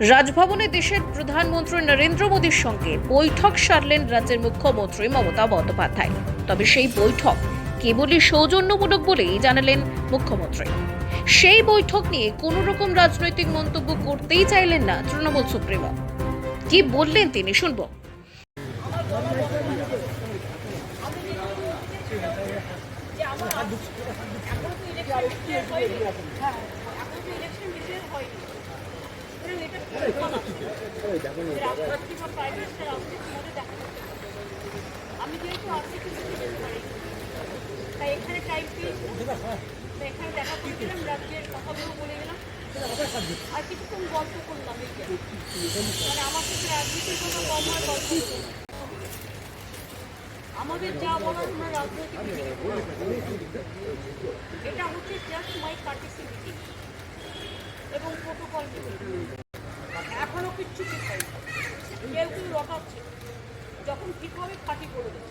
রাজভবনে দেশের প্রধানমন্ত্রী নরেন্দ্র মোদীর সঙ্গে বৈঠক সারলেন রাজ্যের মুখ্যমন্ত্রী মমতা বন্দ্যোপাধ্যায়। তবে সেই বৈঠক কেবলই সৌজন্যমূলক বলেই জানালেন মুখ্যমন্ত্রী। সেই বৈঠক নিয়ে কোনো রকম রাজনৈতিক মন্তব্য করতেই চাইলেন না তৃণমূল সুপ্রিমো। কি বললেন তিনি শুনব। আমি যেহেতু আর্থিক তাই এখানে টাইম এখানে দেখা করেছিলাম রাজ্যের কথাগুলো বলে গেলাম। আর কিছুক্ষণ গল্প করলাম মানে আমার সাথে রাজনীতির কথা কম হয় গল্প আমাদের যা বলার আমরা রাজনৈতিক। এটা হচ্ছে জাস্ট মাই পার্টিসি মিটিং এবং প্রোটোকল মিটিং এখনও কিচ্ছু ঠিক হয়নি কেউ কেউ রটাচ্ছে যখন ঠিক হবে ফাটি করে দেবে।